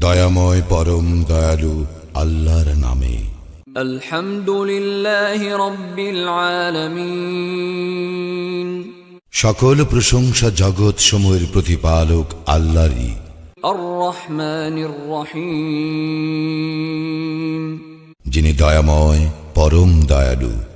দয়াময় পরম দয়ালু আল্লাহর নামে। আলহামদুলিল্লাহি রব্বিল সকল প্রশংসা জগৎ সময়ের প্রতিপালক আল্লাহরই। যিনি দয়াময় পরম দয়ালু।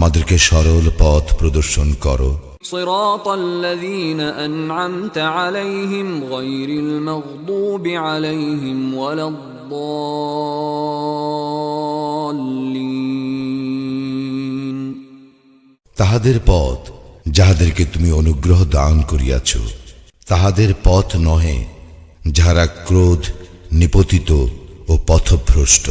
আমাদেরকে সরল পথ প্রদর্শন করো صراط الذين أنعمت عليهم غير المغضوب عليهم ولا الضالين তাহাদের পথ যাহাদেরকে তুমি অনুগ্রহ দান করিয়াছ তাহাদের পথ নহে যাহারা ক্রোধ নিপতিত ও পথভ্রষ্ট